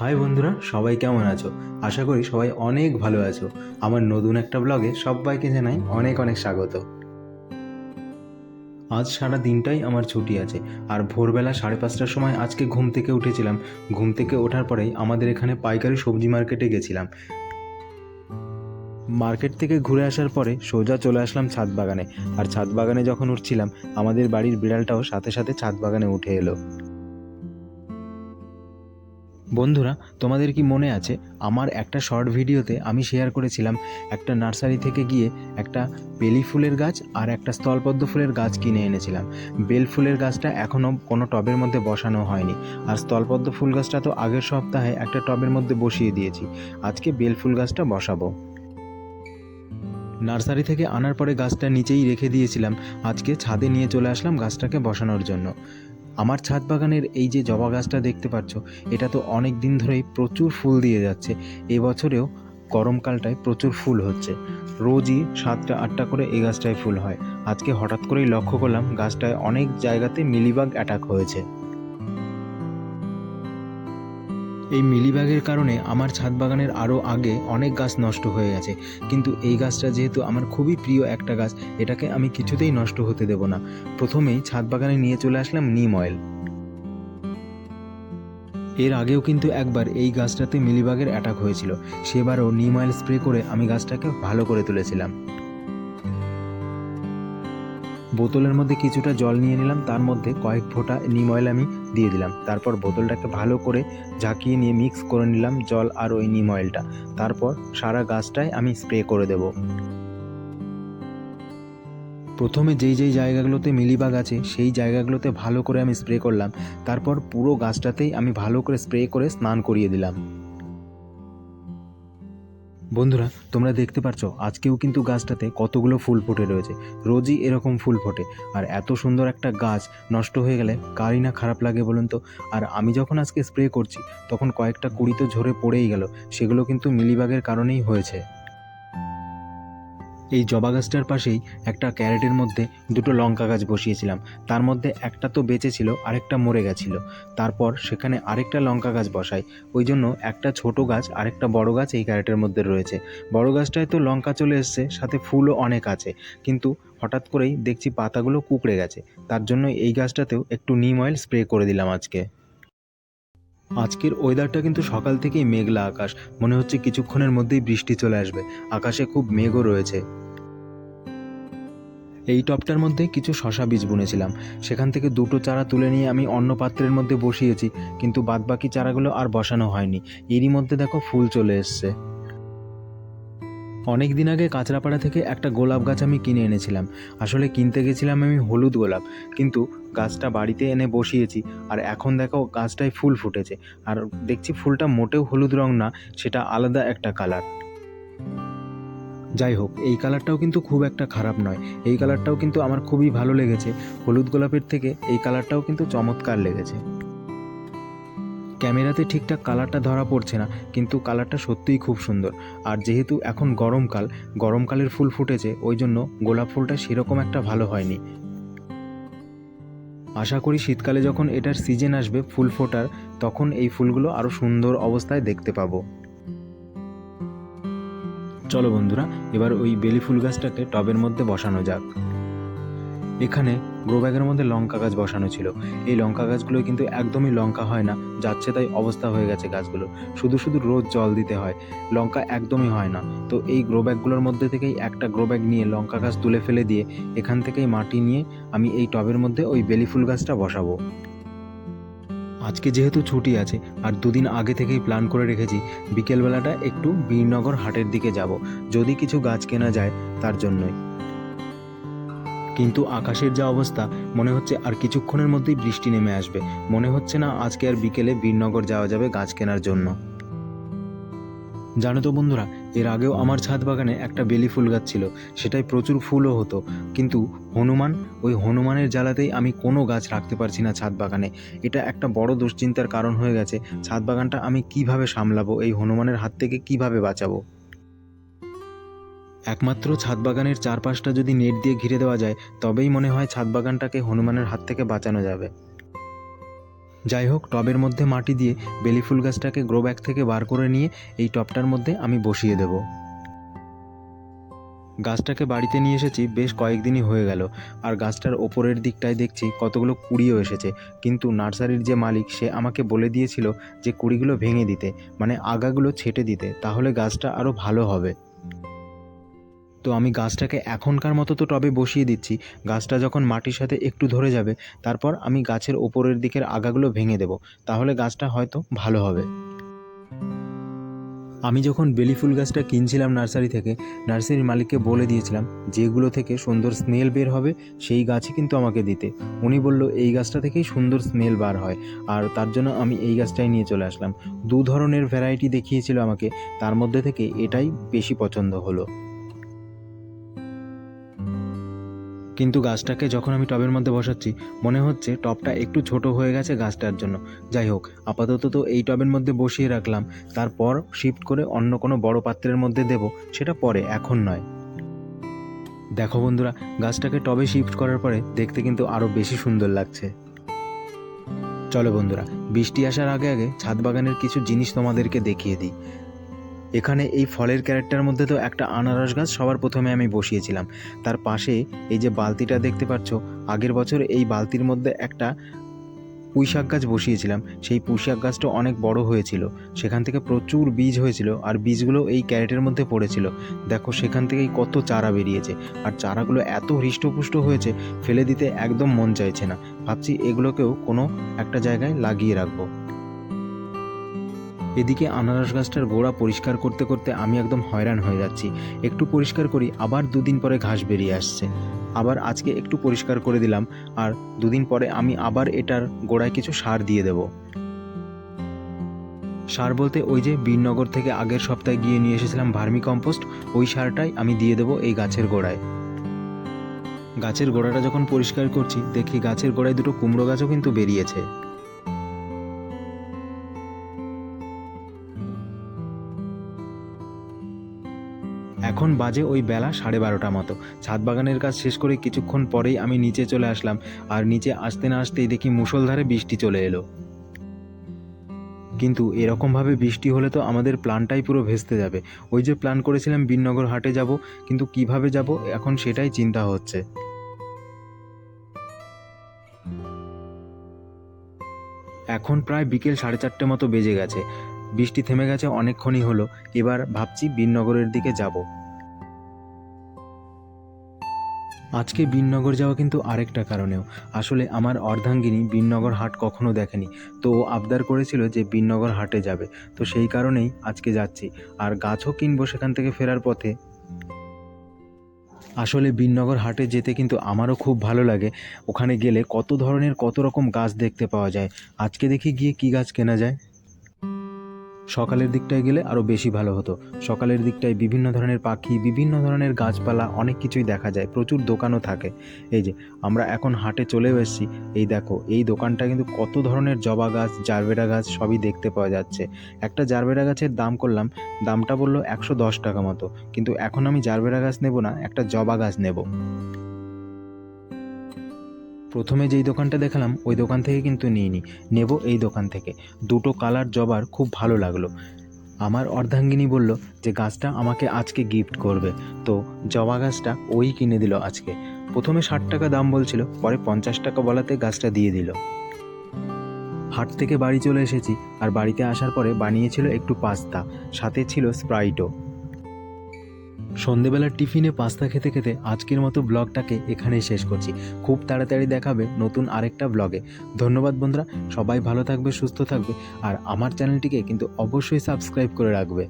High বন্ধুরা, সবাই কেমন আছো? আশা করি সবাই অনেক ভালো আছো। আমার নতুন একটা ব্লগে সবাইকে জানাই অনেক অনেক স্বাগত। আজ সারা দিনটাই আমার ছুটি আছে, আর ভোরবেলা সাড়ে পাঁচটার সময় আজকে ঘুম থেকে উঠেছিলাম। ঘুম থেকে ওঠার পরেই আমাদের এখানে পাইকারি সবজি মার্কেটে গেছিলাম। মার্কেট থেকে ঘুরে আসার পরে সোজা চলে আসলাম ছাদ বাগানে, আর ছাদ বাগানে যখন উঠছিলাম, আমাদের বাড়ির বিড়ালটাও সাথে সাথে ছাদ বাগানে উঠে এলো। বন্ধুরা, তোমাদের কি মনে আছে, আমার একটা শর্ট ভিডিওতে আমি শেয়ার করেছিলাম একটা নার্সারি থেকে গিয়ে একটা বেলি ফুলের গাছ আর একটা স্থলপদ্ম ফুলের গাছ কিনে এনেছিলাম। বেল ফুলের গাছটা এখনও কোনো টবের মধ্যে বসানো হয়নি। আর স্থলপদ্ম ফুল গাছটা তো আগের সপ্তাহে একটা টবের মধ্যে বসিয়ে দিয়েছি। আজকে বেল ফুল গাছটা বসাবো। নার্সারি থেকে আনার পরে গাছটা নিচেই রেখে দিয়েছিলাম। আজকে ছাদে নিয়ে চলে আসলাম গাছটাকে বসানোর জন্য। আমার ছাদ বাগানের এই যে জবা গাছটা দেখতে পাচ্ছ, এটা তো অনেক দিন ধরেই প্রচুর ফুল দিয়ে যাচ্ছে। এবছরেও গরমকালটায় প্রচুর ফুল হচ্ছে। রোজই সাতটা, আটটা করে এই গাছটায় ফুল হয়। আজকে হঠাৎ করেই লক্ষ্য করলাম গাছটায় অনেক জায়গাতে মিলিবাগ অ্যাটাক হয়েছে। এই মিলিবাগের কারণে আমার ছাদ বাগানের আরও আগে অনেক গাছ নষ্ট হয়ে গেছে। কিন্তু এই গাছটা যেহেতু আমার খুবই প্রিয় একটা গাছ, এটাকে আমি কিছুতেই নষ্ট হতে দেব না। প্রথমেই ছাদ বাগানে নিয়ে চলে আসলাম নিম অয়েল। এর আগেও কিন্তু একবার এই গাছটাতে মিলিবাগের অ্যাটাক হয়েছিল। সেবারও নিম অয়েল স্প্রে করে আমি গাছটাকে ভালো করে তুলেছিলাম। বোতলের মধ্যে কিছুটা জল নিয়ে নিলাম, তার মধ্যে কয়েক ফোঁটা নিম অয়েল আমি দিয়ে দিলাম। তারপর বোতলটাকে ভালো করে ঝাঁকিয়ে নিয়ে মিক্স করে নিলাম জল আর ওই নিম অয়েলটা। তারপর সারা গাছটায় আমি স্প্রে করে দেব। প্রথমে যেই যেই জায়গাগুলোতে মিলিবাগ আছে, সেই জায়গাগুলোতে ভালো করে আমি স্প্রে করলাম। তারপর পুরো গাছটাতেই আমি ভালো করে স্প্রে করে স্নান করিয়ে দিলাম। বন্ধুরা, তোমরা দেখতে পাচ্ছ আজকেও কিন্তু গাছটাতে কতগুলো ফুল ফুটে রয়েছে। রোজই এরকম ফুল ফোটে, আর এত সুন্দর একটা গাছ নষ্ট হয়ে গেলে কারই না খারাপ লাগে বলুন তো? আর আমি যখন আজকে স্প্রে করছি, তখন কয়েকটা কুড়ি তো ঝরে পড়েই গেল, সেগুলো কিন্তু মিলিবাগের কারণেই হয়েছে। এই জবা গাছটার পাশেই একটা ক্যারেটের মধ্যে দুটো লঙ্কা গাছ বসিয়েছিলাম। তার মধ্যে একটা তো বেঁচে ছিল, আরেকটা মরে গেছিল। তারপর সেখানে আরেকটা লঙ্কা গাছ বসাই। ওই জন্য একটা ছোট গাছ, আরেকটা বড় গাছ এই ক্যারেটের মধ্যে রয়েছে। বড় গাছটায় তো লঙ্কা চলে এসছে, সাথে ফুলও অনেক আছে। কিন্তু হঠাৎ করেই দেখছি পাতাগুলো কুকড়ে গেছে। তার জন্য এই গাছটাতেও একটু নিম অয়েল স্প্রে করে দিলাম আজকে। আজকের ওয়েদারটা কিন্তু সকাল থেকেই মেঘলা আকাশ। মনে হচ্ছে কিছুক্ষণের মধ্যেই বৃষ্টি চলে আসবে। আকাশে খুব মেঘও রয়েছে। এই টপটার মধ্যে কিছু শশা বীজ বুনেছিলাম। সেখান থেকে দুটো চারা তুলে নিয়ে আমি অন্য পাত্রের মধ্যে বসিয়েছি, কিন্তু বাদবাকি চারাগুলো আর বসানো হয়নি। এরই মধ্যে দেখো ফুল চলে এসছে। অনেক দিন আগে কাঁচরাপাড়া থেকে একটা গোলাপ গাছ আমি কিনে এনেছিলাম। আসলে কিনতে গেছিলাম আমি হলুদ গোলাপ, কিন্তু গাছটা বাড়িতে এনে বসিয়েছি আর এখন দেখো গাছটায় ফুল ফুটেছে। আর দেখছি ফুলটা মোটেও হলুদ রং না, সেটা আলাদা একটা কালার। যাই হোক, এই কালারটাও কিন্তু খুব একটা খারাপ নয়। এই কালারটাও কিন্তু আমার খুবই ভালো লেগেছে। হলুদ গোলাপের থেকে এই কালারটাও কিন্তু চমৎকার লেগেছে। ক্যামেরাতে ঠিকঠাক কালারটা ধরা পড়ছে না, কিন্তু কালারটা সত্যিই খুব সুন্দর। আর যেহেতু এখন গরমকাল, গরমকালের ফুল ফুটেছে, ওই জন্য গোলাপ ফুলটা সেরকম একটা ভালো হয়নি। আশা করি শীতকালে যখন এটার সিজন আসবে ফুল ফোটার, তখন এই ফুলগুলো আরও সুন্দর অবস্থায় দেখতে পাবো। চলো বন্ধুরা, এবার ওই বেলি ফুল গাছটাকে টবের মধ্যে বসানো যাক। এখানে গ্রো ব্যাগের মধ্যে লঙ্কা গাছ বসানো ছিল। এই লঙ্কা গাছগুলো কিন্তু একদমই লঙ্কা হয় না, যাচ্ছে তাই অবস্থা হয়ে গেছে গাছগুলো। শুধু শুধু রোজ জল দিতে হয়, লঙ্কা একদমই হয় না। তো এই গ্রো ব্যাগগুলোর মধ্যে থেকেই একটা গ্রো ব্যাগ নিয়ে লঙ্কা গাছ তুলে ফেলে দিয়ে এখান থেকেই মাটি নিয়ে আমি এই টবের মধ্যে ওই বেলি ফুল গাছটা বসাবো। আজকে যেহেতু ছুটি আছে, আর দুদিন আগে থেকেই প্ল্যান করে রেখেছি, বিকেলবেলাটা একটু বীরনগর হাটের দিকে যাব, যদি কিছু গাছ কেনা যায় তার জন্যই। কিন্তু আকাশের যা অবস্থা, মনে হচ্ছে আর কিছুক্ষণের মধ্যেই বৃষ্টি নেমে আসবে। মনে হচ্ছে না আজকে আর বিকেলে বীরনগর যাওয়া যাবে গাছ কেনার জন্য। জানো তো বন্ধুরা, এর আগেও আমার ছাদ বাগানে একটা বেলি ফুল গাছ ছিল সেটাই প্রচুর ফুলও হতো। কিন্তু হনুমান, ওই হনুমানের জ্বালাতেই আমি কোনো গাছ রাখতে পারছি না ছাদ বাগানে। এটা একটা বড় দুশ্চিন্তার কারণ হয়ে গেছে, ছাদ বাগানটা আমি কীভাবে সামলাবো, এই হনুমানের হাত থেকে কীভাবে বাঁচাবো? একমাত্র ছাদ বাগানের চারপাশটা যদি নেট দিয়ে ঘিরে দেওয়া যায়, তবেই মনে হয় ছাদ বাগানটাকে হনুমানের হাত থেকে বাঁচানো যাবে। যাই হোক, টবের মধ্যে মাটি দিয়ে বেলি ফুল গাছটাকে গ্রো ব্যাগ থেকে বার করে নিয়ে এই টবটার মধ্যে আমি বসিয়ে দেব। গাছটাকে বাড়িতে নিয়ে এসেছি, বেশ কয়েকদিনই হয়ে গেল। আর গাছটার ওপরের দিকটায় দেখছি কতগুলো কুড়িও এসেছে। কিন্তু নার্সারির যে মালিক, সে আমাকে বলে দিয়েছিল যে কুড়িগুলো ভেঙে দিতে মানে আগাগুলো ছেটে দিতে, তাহলে গাছটা আরও ভালো হবে। তো আমি গাছটাকে এখনকার মতো তো টবে বসিয়ে দিচ্ছি। গাছটা যখন মাটির সাথে একটু ধরে যাবে, তারপর আমি গাছের ওপরের দিকের আগাগুলো ভেঙে দেব। তাহলে গাছটা হয়তো ভালো হবে। আমি যখন বেলি ফুল গাছটা কিনছিলাম নার্সারি থেকে, নার্সারির মালিককে বলে দিয়েছিলাম, যেগুলো থেকে সুন্দর স্মেল বের হবে, সেই গাছই কিন্তু আমাকে দিতে। উনি বলল, এই গাছটা থেকেই সুন্দর স্মেল বার হয়। আর তার জন্য আমি এই গাছটাই নিয়ে চলে আসলাম। দু ধরনের ভ্যারাইটি দেখিয়েছিল আমাকে, তার মধ্যে থেকে এটাই বেশি পছন্দ হলো। কিন্তু গাছটাকে যখন আমি টবের মধ্যে বসাচ্ছি, মনে হচ্ছে টবটা একটু ছোট হয়ে গেছে গাছটার জন্য। যাই হোক, আপাতত তো এই টবের মধ্যে বসিয়ে রাখলাম। তারপর শিফট করে অন্য কোনো বড় পাত্রের মধ্যে দেব, সেটা পরে, এখন নয়। দেখো বন্ধুরা, গাছটাকে টবে শিফট করার পরে দেখতে কিন্তু আরও বেশি সুন্দর লাগছে। চলো বন্ধুরা, বৃষ্টি আসার আগে আগে ছাদ বাগানের কিছু জিনিস তোমাদেরকে দেখিয়ে দিই। এখানে এই ফলের ক্যারেক্টার মধ্যে তো একটা আনারস গাছ সবার প্রথমে আমি বসিয়েছিলাম। তার পাশে এই যে বালতিটা দেখতে পাচ্ছ, আগের বছর এই বালতির মধ্যে একটা পুঁইশাক গাছ বসিয়েছিলাম। সেই পুঁইশাক গাছটা অনেক বড় হয়েছিল। সেখান থেকে প্রচুর বীজ হয়েছিল আর বীজগুলো এই ক্যারেটের মধ্যে পড়েছিল। দেখো সেখান থেকেই কত চারা বেরিয়েছে। আর চারাগুলো এত হৃষ্টপুষ্ট হয়েছে, ফেলে দিতে একদম মন চাইছে না। ভাবছি এগুলোকেও কোনো একটা জায়গায় লাগিয়ে রাখব। এদিকে আনারস গাছটার গোড়া পরিষ্কার করতে করতে আমি একদম হয়রান হয়ে যাচ্ছি। একটু পরিষ্কার করি, আবার দুদিন পরে ঘাস বেরিয়ে আসছে। আবার আজকে একটু পরিষ্কার করে দিলাম, আর দুদিন পরে আমি আবার এটার গোড়ায় কিছু সার দিয়ে দেব। সার বলতে ওই যে বীরনগর থেকে আগের সপ্তাহে গিয়ে নিয়ে এসেছিলাম ভার্মি কম্পোস্ট, ওই সারটাই আমি দিয়ে দেবো এই গাছের গোড়ায়। গাছের গোড়াটা যখন পরিষ্কার করছি, দেখি গাছের গোড়ায় দুটো কুমড়ো গাছও কিন্তু বেরিয়েছে। এখন বাজে ওই বেলা সাড়ে বারোটা মতো। ছাদ বাগানের কাজ শেষ করে কিছুক্ষণ পরেই আমি নিচে চলে আসলাম আর নিচে আসতে না আসতেই দেখি মুষলধারে বৃষ্টি চলে এলো। কিন্তু এরকমভাবে বৃষ্টি হলে তো আমাদের প্ল্যানটাই পুরো ভেস্তে যাবে। ওই যে প্ল্যান করেছিলাম বিননগর হাটে যাব, কিন্তু কীভাবে যাব এখন সেটাই চিন্তা হচ্ছে। এখন প্রায় বিকেল সাড়ে চারটে মতো বেজে গেছে। বৃষ্টি থেমে গেছে অনেকক্ষণই হলো, এবার ভাবছি বিননগরের দিকে যাব। আজকে বিননগর যাওয়া কিন্তু আরেকটা কারণেও। আসলে আমার অর্ধাঙ্গিনী বিননগর হাট কখনো দেখেনি। তো ও আবদার করেছিল যে বিননগর হাটে যাবে। তো সেই কারণেই আজকে যাচ্ছি। আর গাছও কিনবো সেখান থেকে ফেরার পথে। আসলে বিননগর হাটে যেতে কিন্তু আমারও খুব ভালো লাগে। ওখানে গেলে কত ধরনের কত রকম গাছ দেখতে পাওয়া যায়। আজকে দেখি গিয়ে কি গাছ কেনা যায়। সকালের দিকটায় গেলে আরও বেশি ভালো হতো। সকালের দিকটায় বিভিন্ন ধরনের পাখি, বিভিন্ন ধরনের গাছপালা, অনেক কিছুই দেখা যায়। প্রচুর দোকানও থাকে। এই যে, আমরা এখন হাটে চলেও এসেছি। এই দেখো, এই দোকানটা কিন্তু কত ধরনের জবা গাছ, জারবেরা গাছ সবই দেখতে পাওয়া যাচ্ছে। একটা জারবেরা গাছের দাম করলাম, দামটা বলল একশো দশ টাকা মতো। কিন্তু এখন আমি জারবেরা গাছ নেব না, একটা জবা গাছ নেব। প্রথমে যেই দোকানটা দেখালাম, ওই দোকান থেকে কিন্তু নিইনি। নেব এই দোকান থেকে। দুটো কালার জবার খুব ভালো লাগল। আমার অর্ধাঙ্গিনী বলল যে, গাছটা আমাকে আজকে গিফট করবে। তো জবা গাছটা ওই কিনে দিল আজকে। প্রথমে ষাট টাকা দাম বলছিল, পরে পঞ্চাশ টাকা বলাতে গাছটা দিয়ে দিল। হাট থেকে বাড়ি চলে এসেছি, আর বাড়িতে আসার পরে বানিয়েছিল একটু পাস্তা, সাথে ছিল স্প্রাইটও। সন্ধেবেলার টিফিনে পাস্তা খেতে খেতে আজকের মতো ব্লগটাকে এখানেই শেষ করছি। খুব তাড়াতাড়ি দেখাবে নতুন আরেকটা ব্লগে। ধন্যবাদ বন্ধুরা, সবাই ভালো থাকবে, সুস্থ থাকবে, আর আমার চ্যানেলটিকে কিন্তু অবশ্যই সাবস্ক্রাইব করে রাখবে।